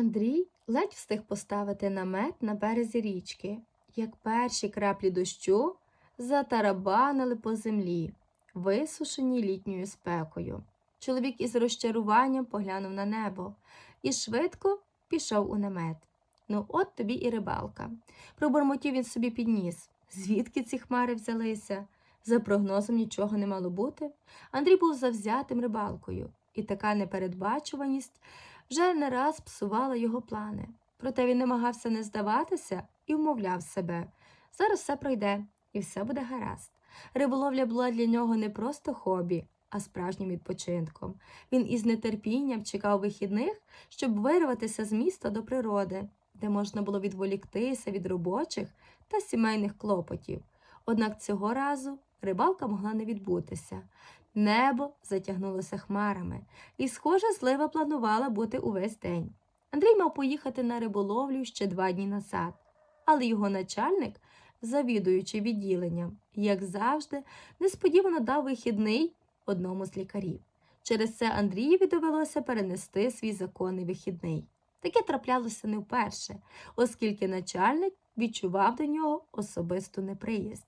Андрій ледь встиг поставити намет на березі річки, як перші краплі дощу затарабанили по землі, висушені літньою спекою. Чоловік із розчаруванням поглянув на небо і швидко пішов у намет. Ну, от тобі і рибалка. Пробурмотів він собі підніс. Звідки ці хмари взялися? За прогнозом нічого не мало бути. Андрій був завзятим рибалкою, і така непередбачуваність вже не раз псувала його плани. Проте він намагався не здаватися і вмовляв себе. Зараз все пройде, і все буде гаразд. Риболовля була для нього не просто хобі, а справжнім відпочинком. Він із нетерпінням чекав вихідних, щоб вирватися з міста до природи, де можна було відволіктися від робочих та сімейних клопотів. Однак цього разу рибалка могла не відбутися. Небо затягнулося хмарами, і, схоже, злива планувала бути увесь день. Андрій мав поїхати на риболовлю ще два дні назад, але його начальник, завідуючи відділенням, як завжди, несподівано дав вихідний одному з лікарів. Через це Андрієві довелося перенести свій законний вихідний. Таке траплялося не вперше, оскільки начальник відчував до нього особисту неприязнь.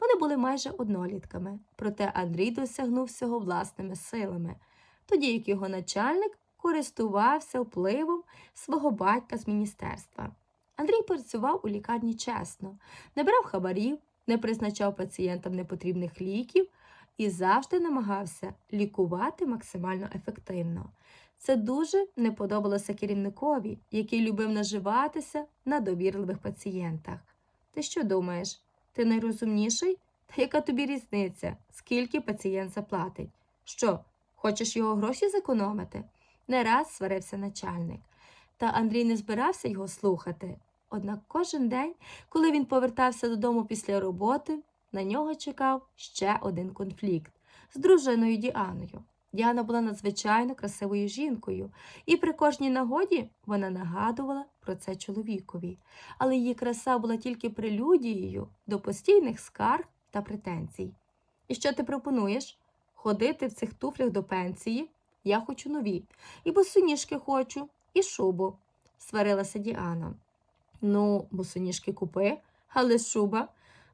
Вони були майже однолітками, проте Андрій досягнув всього власними силами, тоді як його начальник користувався впливом свого батька з міністерства. Андрій працював у лікарні чесно, не брав хабарів, не призначав пацієнтам непотрібних ліків і завжди намагався лікувати максимально ефективно. Це дуже не подобалося керівникові, який любив наживатися на довірливих пацієнтах. Ти що думаєш? Ти найрозумніший? Та яка тобі різниця, скільки пацієнт заплатить? Що, хочеш його гроші зекономити? Не раз сварився начальник. Та Андрій не збирався його слухати. Однак кожен день, коли він повертався додому після роботи, на нього чекав ще один конфлікт з дружиною Діаною. Діана була надзвичайно красивою жінкою, і при кожній нагоді вона нагадувала про це чоловікові, але її краса була тільки прелюдією до постійних скарг та претензій. І що ти пропонуєш? Ходити в цих туфлях до пенсії? Я хочу нові, і босоніжки хочу, і шубу, сварилася Діана. Ну, босоніжки купи, але шуба.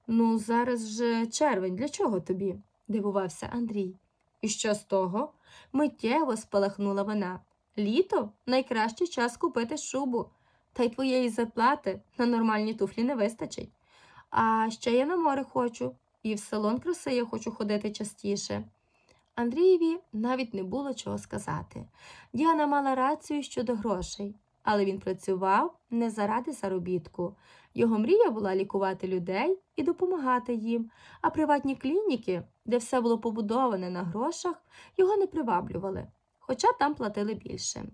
Ну, зараз же червень, для чого тобі? дивувався Андрій. І що з того? Миттєво спалахнула вона. Літо найкращий час купити шубу, та й твоєї зарплати на нормальні туфлі не вистачить. А ще я на море хочу, і в салон краси я хочу ходити частіше. Андрієві навіть не було чого сказати. Діана мала рацію щодо грошей, але він працював не заради заробітку. Його мрія була лікувати людей і допомагати їм, а приватні клініки, де все було побудоване на грошах, його не приваблювали, хоча там платили більше.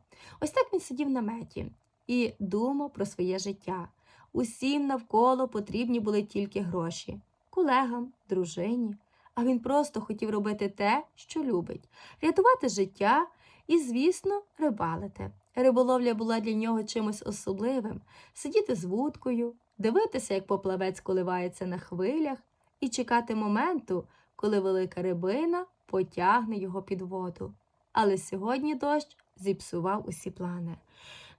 Ось так він сидів на меті і думав про своє життя. Усім навколо потрібні були тільки гроші колегам, дружині. А він просто хотів робити те, що любить, рятувати життя і, звісно, рибалити. Риболовля була для нього чимось особливим сидіти з вудкою, дивитися, як поплавець коливається на хвилях, і чекати моменту, коли велика рибина потягне його під воду. Але сьогодні дощ зіпсував усі плани.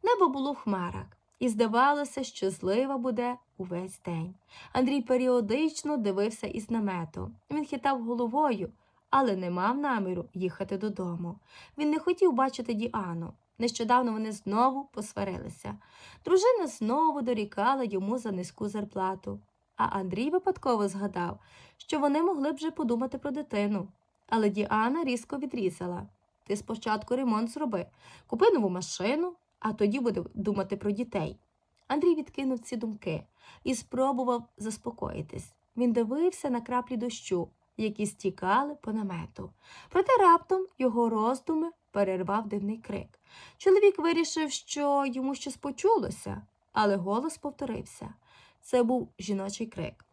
Небо було в хмарах, і здавалося, що злива буде увесь день. Андрій періодично дивився із намету. Він хитав головою, але не мав наміру їхати додому. Він не хотів бачити Діану. Нещодавно вони знову посварилися. Дружина знову дорікала йому за низьку зарплату. А Андрій випадково згадав, що вони могли б вже подумати про дитину. Але Діана різко відрізала. Ти спочатку ремонт зроби, купи нову машину, а тоді буде думати про дітей. Андрій відкинув ці думки і спробував заспокоїтись. Він дивився на краплі дощу, які стікали по намету. Проте раптом його роздуми перервав дивний крик. Чоловік вирішив, що йому щось почулося, але голос повторився. Це був жіночий крик.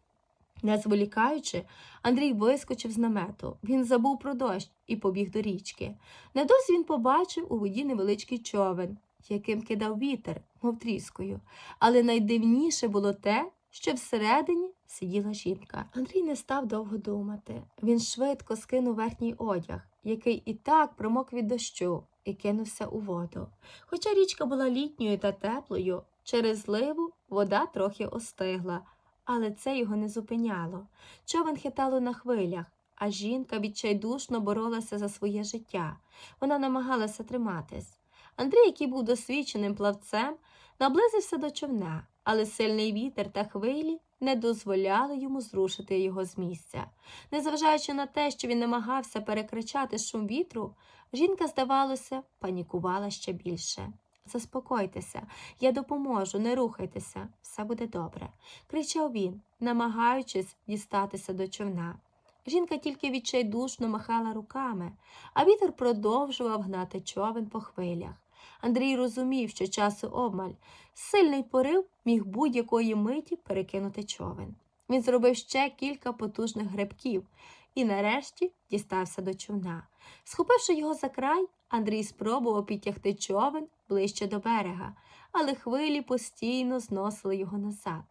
Не зволікаючи, Андрій вискочив з намету. Він забув про дощ і побіг до річки. Недовзі він побачив у воді невеличкий човен, яким кидав вітер, мов тріскою. Але найдивніше було те, що всередині сиділа жінка. Андрій не став довго думати. Він швидко скинув верхній одяг, який і так промок від дощу, і кинувся у воду. Хоча річка була літньою та теплою, через зливу вода трохи остигла, але це його не зупиняло. Човен хитало на хвилях, а жінка відчайдушно боролася за своє життя. Вона намагалася триматись. Андрій, який був досвідченим плавцем, наблизився до човна, але сильний вітер та хвилі не дозволяли йому зрушити його з місця. Незважаючи на те, що він намагався перекричати шум вітру, жінка, здавалося, панікувала ще більше. Заспокойтеся, я допоможу, не рухайтеся, все буде добре, кричав він, намагаючись дістатися до човна. Жінка тільки відчайдушно махала руками, а вітер продовжував гнати човен по хвилях. Андрій розумів, що часу обмаль, сильний порив міг будь-якої миті перекинути човен. Він зробив ще кілька потужних грибків і нарешті дістався до човна. Схопивши його за край, Андрій спробував підтягти човен ближче до берега, але хвилі постійно зносили його назад.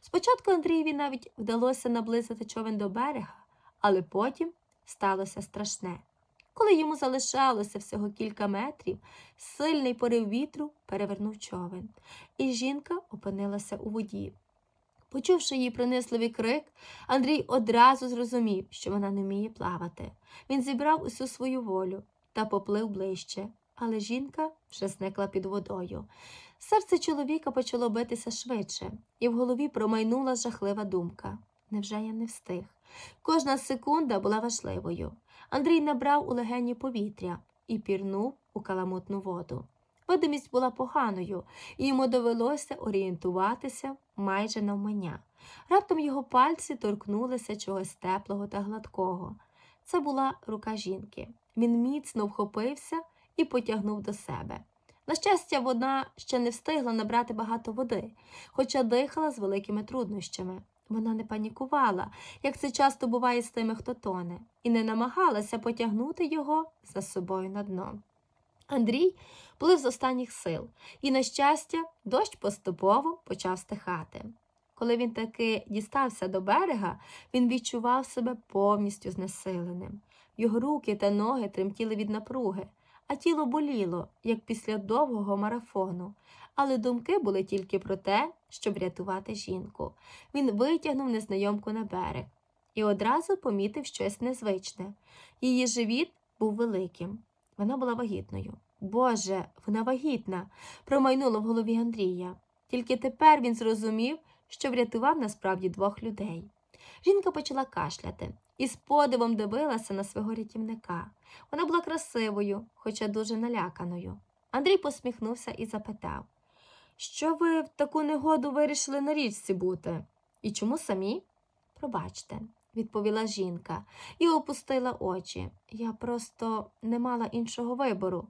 Спочатку Андрієві навіть вдалося наблизити човен до берега, але потім сталося страшне. Коли йому залишалося всього кілька метрів, сильний порив вітру перевернув човен, і жінка опинилася у воді. Почувши її пронисливий крик, Андрій одразу зрозумів, що вона не вміє плавати. Він зібрав усю свою волю та поплив ближче, але жінка вже зникла під водою. Серце чоловіка почало битися швидше, і в голові промайнула жахлива думка. Невже я не встиг? Кожна секунда була важливою. Андрій набрав у легені повітря і пірнув у каламутну воду. Видимість була поганою, і йому довелося орієнтуватися майже навмання. Раптом його пальці торкнулися чогось теплого та гладкого. Це була рука жінки. Він міцно вхопився і потягнув до себе. На щастя, вона ще не встигла набрати багато води, хоча дихала з великими труднощами. Вона не панікувала, як це часто буває з тими, хто тоне, і не намагалася потягнути його за собою на дно. Андрій плив з останніх сил, і, на щастя, дощ поступово почав стихати. Коли він таки дістався до берега, він відчував себе повністю знесиленим. Його руки та ноги тремтіли від напруги, а тіло боліло, як після довгого марафону. Але думки були тільки про те, щоб рятувати жінку. Він витягнув незнайомку на берег і одразу помітив щось незвичне. Її живіт був великим. Вона була вагітною. Боже, вона вагітна, промайнуло в голові Андрія. Тільки тепер він зрозумів, що врятував насправді двох людей. Жінка почала кашляти і з подивом дивилася на свого рятівника. Вона була красивою, хоча дуже наляканою. Андрій посміхнувся і запитав Що ви в таку негоду вирішили на річці бути? І чому самі? Пробачте, відповіла жінка і опустила очі. Я просто не мала іншого вибору.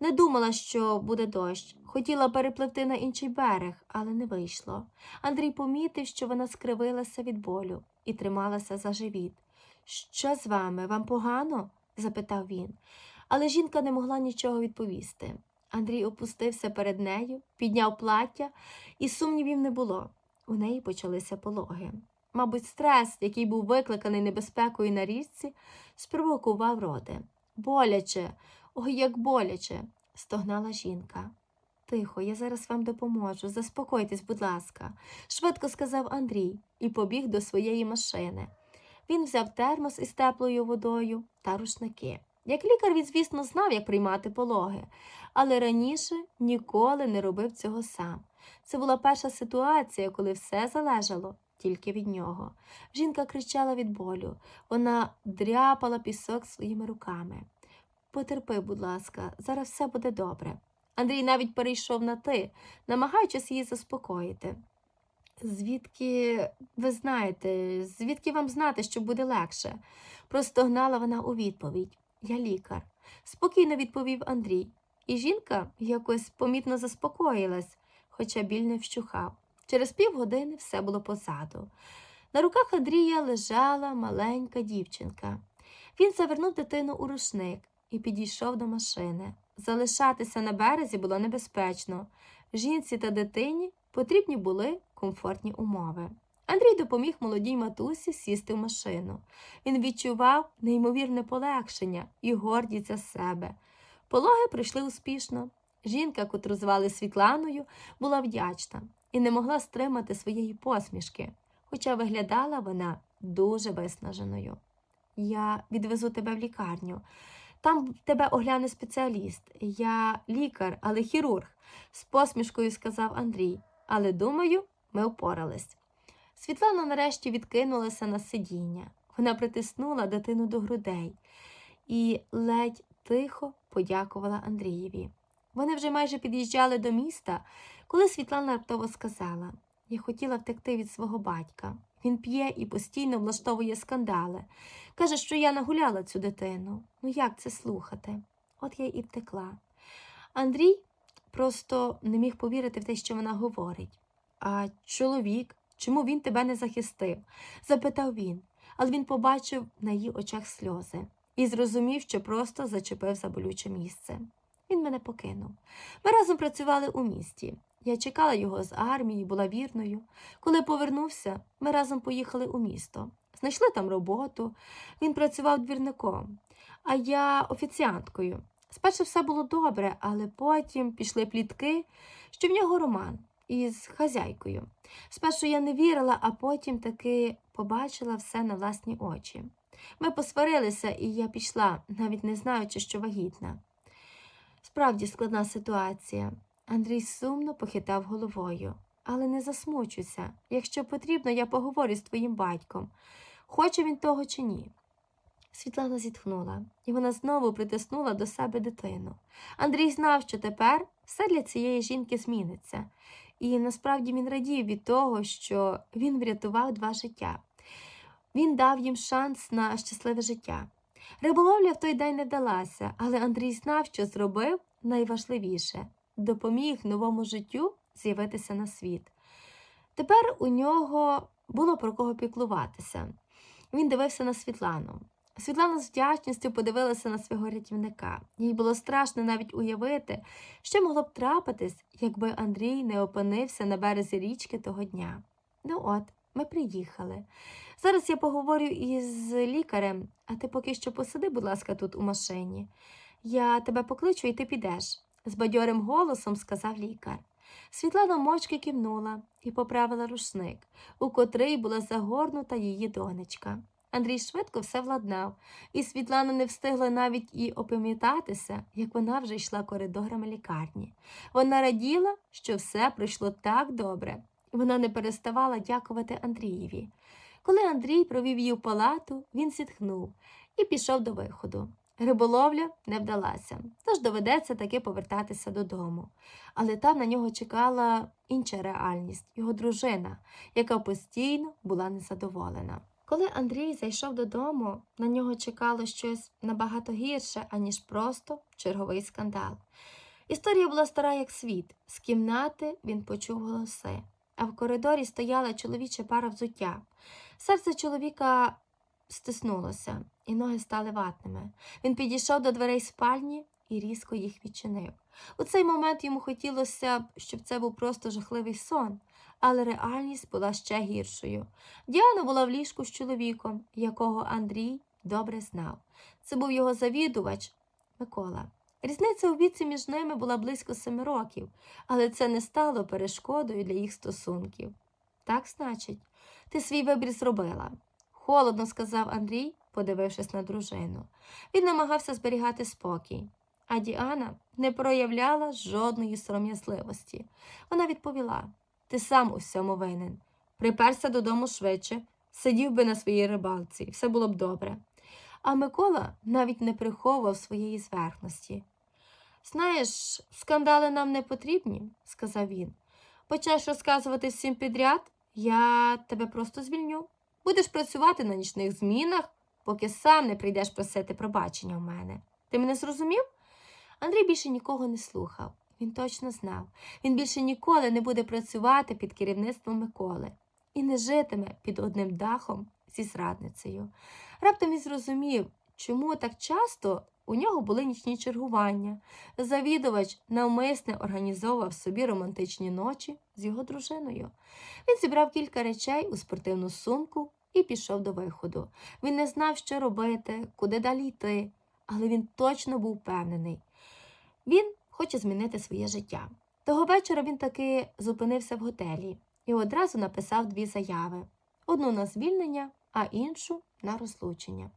Не думала, що буде дощ. Хотіла перепливти на інший берег, але не вийшло. Андрій помітив, що вона скривилася від болю і трималася за живіт. Що з вами? Вам погано? запитав він. Але жінка не могла нічого відповісти. Андрій опустився перед нею, підняв плаття, і сумнівів не було. У неї почалися пологи. Мабуть, стрес, який був викликаний небезпекою на річці, спровокував роди. Боляче, ой, як боляче, стогнала жінка. Тихо, я зараз вам допоможу. Заспокойтесь, будь ласка, швидко сказав Андрій і побіг до своєї машини. Він взяв термос із теплою водою та рушники. Як лікар, він, звісно, знав, як приймати пологи, але раніше ніколи не робив цього сам. Це була перша ситуація, коли все залежало тільки від нього. Жінка кричала від болю, вона дряпала пісок своїми руками. Потерпи, будь ласка, зараз все буде добре. Андрій навіть перейшов на ти, намагаючись її заспокоїти. Звідки ви знаєте, звідки вам знати, що буде легше? простогнала вона у відповідь. Я лікар, спокійно відповів Андрій, і жінка якось помітно заспокоїлась, хоча біль не вщухав. Через півгодини все було позаду. На руках Андрія лежала маленька дівчинка. Він завернув дитину у рушник і підійшов до машини. Залишатися на березі було небезпечно. Жінці та дитині потрібні були комфортні умови. Андрій допоміг молодій матусі сісти в машину. Він відчував неймовірне полегшення і гордість за себе. Пологи пройшли успішно. Жінка, котру звали Світланою, була вдячна і не могла стримати своєї посмішки, хоча виглядала вона дуже виснаженою. Я відвезу тебе в лікарню. Там тебе огляне спеціаліст. Я лікар, але хірург, з посмішкою сказав Андрій. Але думаю, ми впорались. Світлана нарешті відкинулася на сидіння. Вона притиснула дитину до грудей і ледь тихо подякувала Андрієві. Вони вже майже під'їжджали до міста, коли Світлана раптово сказала: Я хотіла втекти від свого батька. Він п'є і постійно влаштовує скандали. Каже, що я нагуляла цю дитину. Ну як це слухати? От я і втекла. Андрій просто не міг повірити в те, що вона говорить. А чоловік, чому він тебе не захистив? запитав він, але він побачив на її очах сльози і зрозумів, що просто зачепив за болюче місце. Він мене покинув. Ми разом працювали у місті. Я чекала його з армії, була вірною. Коли повернувся, ми разом поїхали у місто. Знайшли там роботу. Він працював двірником, а я офіціанткою. Спершу все було добре, але потім пішли плітки, що в нього роман із хазяйкою. Спершу я не вірила, а потім таки побачила все на власні очі. Ми посварилися, і я пішла, навіть не знаючи, що вагітна. Справді складна ситуація. Андрій сумно похитав головою. Але не засмучуйся. Якщо потрібно, я поговорю з твоїм батьком. Хоче він того чи ні. Світлана зітхнула, і вона знову притиснула до себе дитину. Андрій знав, що тепер все для цієї жінки зміниться, і насправді він радів від того, що він врятував два життя. Він дав їм шанс на щасливе життя. Риболовля в той день не вдалася, але Андрій знав, що зробив найважливіше допоміг новому життю з'явитися на світ. Тепер у нього було про кого піклуватися. Він дивився на Світлану. Світлана з вдячністю подивилася на свого рятівника. Їй було страшно навіть уявити, що могло б трапитись, якби Андрій не опинився на березі річки того дня. Ну от, ми приїхали. Зараз я поговорю із лікарем, а ти поки що посиди, будь ласка, тут у машині. Я тебе покличу, і ти підеш, з бадьорим голосом сказав лікар. Світлана мовчки кивнула і поправила рушник, у котрий була загорнута її донечка. Андрій швидко все владнав, і Світлана не встигла навіть і опам'ятатися, як вона вже йшла коридорами лікарні. Вона раділа, що все пройшло так добре. Вона не переставала дякувати Андрієві. Коли Андрій провів її в палату, він зітхнув і пішов до виходу. Риболовля не вдалася, тож доведеться таки повертатися додому. Але там на нього чекала інша реальність його дружина, яка постійно була незадоволена. Коли Андрій зайшов додому, на нього чекало щось набагато гірше, аніж просто черговий скандал. Історія була стара, як світ. З кімнати він почув голоси, а в коридорі стояла чоловіча пара взуття. Серце чоловіка стиснулося, і ноги стали ватними. Він підійшов до дверей спальні і різко їх відчинив. У цей момент йому хотілося б, щоб це був просто жахливий сон, але реальність була ще гіршою. Діана була в ліжку з чоловіком, якого Андрій добре знав. Це був його завідувач Микола. Різниця у віці між ними була близько семи років, але це не стало перешкодою для їх стосунків. Так, значить, ти свій вибір зробила. Холодно сказав Андрій, подивившись на дружину. Він намагався зберігати спокій, а Діана не проявляла жодної сором'язливості. Вона відповіла: Ти сам у всьому винен. Приперся додому швидше, сидів би на своїй рибалці, все було б добре. А Микола навіть не приховував своєї зверхності. Знаєш, скандали нам не потрібні, сказав він. Почнеш розказувати всім підряд, я тебе просто звільню. Будеш працювати на нічних змінах, поки сам не прийдеш просити пробачення в мене. Ти мене зрозумів? Андрій більше нікого не слухав. Він точно знав. Він більше ніколи не буде працювати під керівництвом Миколи і не житиме під одним дахом зі зрадницею. Раптом він зрозумів, чому так часто у нього були нічні чергування. Завідувач навмисне організовував собі романтичні ночі з його дружиною. Він зібрав кілька речей у спортивну сумку і пішов до виходу. Він не знав, що робити, куди далі йти, але він точно був впевнений, Він хоче змінити своє життя. Того вечора він таки зупинився в готелі і одразу написав дві заяви: одну на звільнення, а іншу на розлучення.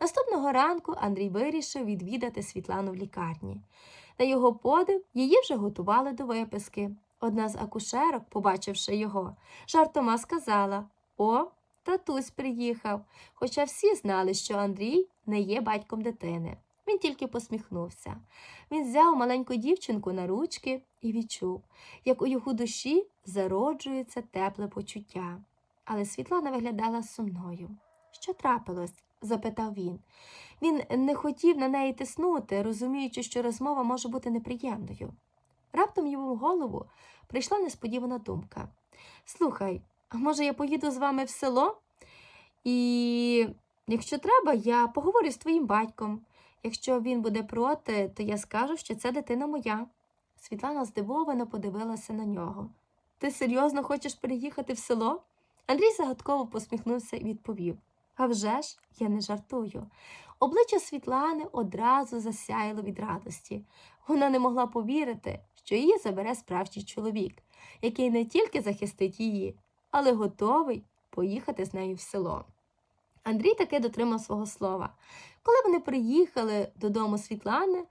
Наступного ранку Андрій вирішив відвідати Світлану в лікарні. На його подив її вже готували до виписки. Одна з акушерок, побачивши його, жартома сказала: О, татусь приїхав. Хоча всі знали, що Андрій не є батьком дитини. Він тільки посміхнувся. Він взяв маленьку дівчинку на ручки і відчув, як у його душі зароджується тепле почуття. Але Світлана виглядала сумною. Що трапилось? запитав він. Він не хотів на неї тиснути, розуміючи, що розмова може бути неприємною. Раптом йому в голову прийшла несподівана думка. Слухай, а може я поїду з вами в село? І якщо треба, я поговорю з твоїм батьком. Якщо він буде проти, то я скажу, що це дитина моя. Світлана здивовано подивилася на нього. Ти серйозно хочеш переїхати в село? Андрій загадково посміхнувся і відповів А вже ж, я не жартую. Обличчя Світлани одразу засяяло від радості. Вона не могла повірити, що її забере справжній чоловік, який не тільки захистить її, але готовий поїхати з нею в село. Андрій таки дотримав свого слова. Коли вони приїхали додому Світлани,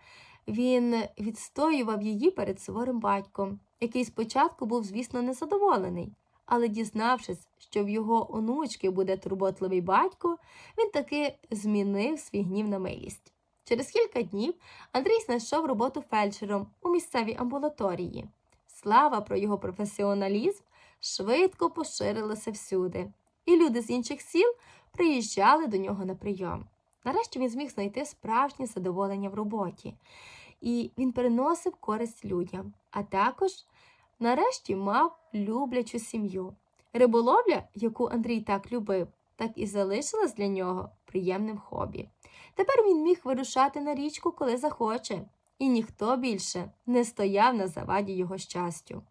він відстоював її перед суворим батьком, який спочатку був, звісно, незадоволений. Але, дізнавшись, що в його онучки буде турботливий батько, він таки змінив свій гнів на милість. Через кілька днів Андрій знайшов роботу фельдшером у місцевій амбулаторії. Слава про його професіоналізм швидко поширилася всюди, і люди з інших сіл приїжджали до нього на прийом. Нарешті він зміг знайти справжнє задоволення в роботі, і він приносив користь людям, а також нарешті мав люблячу сім'ю. Риболовля, яку Андрій так любив, так і залишилась для нього приємним хобі. Тепер він міг вирушати на річку, коли захоче, і ніхто більше не стояв на заваді його щастю.